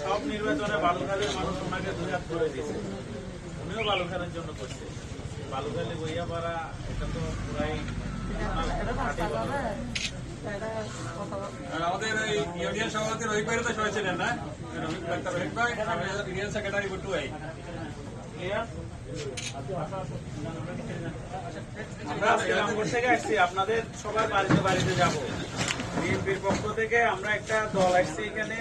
সব নির্বাচনে বালুখালীর মানুষ ওনাকে দুই হাত করে দিয়েছে। উনিও বালুখালের জন্য করছে। বালুখালী বইয়াপাড়া এটা তো পুরাই আমাদের এই ইউনিয়ন সভাপতি রহিক ভাই তো সবাই ছিলেন না? রহিক ভাই রহিক ভাই আমি ইউনিয়ন সেক্রেটারি বটু ভাই। আপনাদের সবার বাড়িতে বাড়িতে যাব। বিএনপির পক্ষ থেকে আমরা একটা দল আসছি এখানে।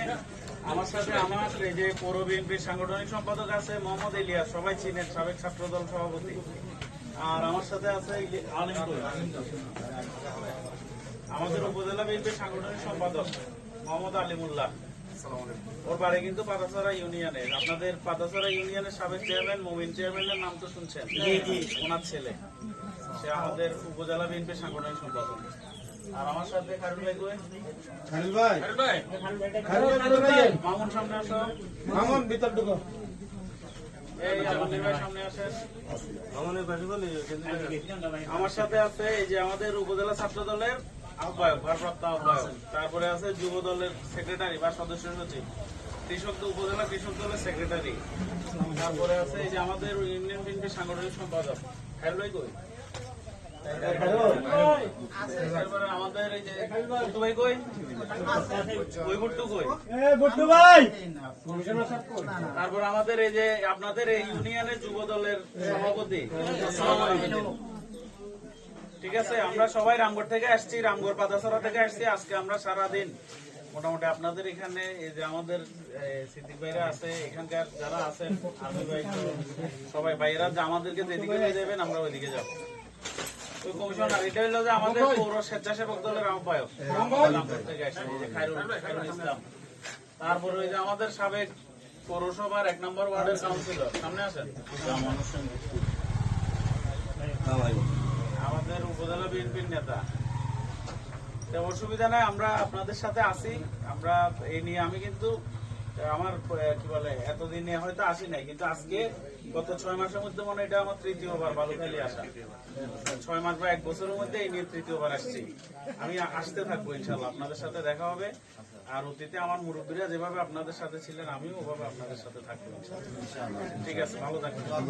আমার সাথে আমার এই যে পৌর বিএনপির সাংগঠনিক সম্পাদক আছে মোহাম্মদ ইলিয়াস সবাই চিনেন, সাবেক ছাত্র দল সভাপতি। আর আমার সাথে আছে আমাদের উপজেলা বিএনপির সাংগঠনিক সম্পাদক মোহাম্মদ আলিমুল্লাহ। ওর বাড়ি কিন্তু পাতাছড়া ইউনিয়নে। আপনাদের পাতাছড়া ইউনিয়নের সাবেক চেয়ারম্যান মোমিন চেয়ারম্যানের নাম তো শুনছেন? ওনার ছেলে। সে আমাদের উপজেলা বিএনপির সাংগঠনিক সম্পাদক। আর আমার সাথে খারুল ভাই কই? খালিল ভাই। আরে ভাই? খালিল ভাই কোথায়? গেলেন? মামুন সামনে আসো। মামুন ভিতর ঢুকো। এই আলমগীর ভাই সামনে আসেন আমার সাথে আছে এই যে আমাদের উপজেলা ছাত্র দলের আহ্বায়ক ভারপ্রাপ্ত আহ্বায়ক। তারপরে আছে যুব দলের সেক্রেটারি বা সদস্য সচিব। কৃষক উপজেলা কৃষক দলের সেক্রেটারি। তারপরে আছে এই যে আমাদের ইউনিয়ন সাংগঠনিক সম্পাদক কই? আমাদের এই যে ভাই কই? ওই গুট্টু কই? এ ভাই! তারপর আমাদের এই যে আপনাদের এই ইউনিয়নের যুব দলের সভাপতি। আছে, আমরা সবাই রামগড় থেকে আসছি, রামগড় পাদাসরা থেকে আসছি। আজকে আমরা সারা দিন মোটামুটি আপনাদের এখানে, এই যে আমাদের সিদ্দিক ভাইরা আছে, এখানকার যারা আছেন আর্মি ভাই সবাই ভাইরা যে আমাদেরকে যেদিকে নিয়ে যাবেন, আমরা ওইদিকে যাব। তারপরে আমাদের সাবেক পৌরসভার এক নম্বর ওয়ার্ডের কাউন্সিলর, সামনে আসেন উপজেলা বিএনপির নেতা। অসুবিধা নাই, আমরা আপনাদের সাথে আছি। আমরা এই নিয়ে আমি কিন্তু, আমার কি বলে, এতদিনে হয়তো আসি নাই, কিন্তু আজকে গত ছয় মাসের মধ্যে মনে এটা আমার তৃতীয়বার বালুখালী আসা। ছয় মাস বা এক বছরের মধ্যে এই নিয়ে তৃতীয়বার আসছি। আমি আসতে থাকব ইনশাল্লাহ আপনাদের সাথে দেখা হবে। আর অতীতে আমার মুরব্বীরা যেভাবে আপনাদের সাথে ছিলেন, আমিও ওভাবে আপনাদের সাথে থাকব ঠিক আছে, ভালো থাকবেন।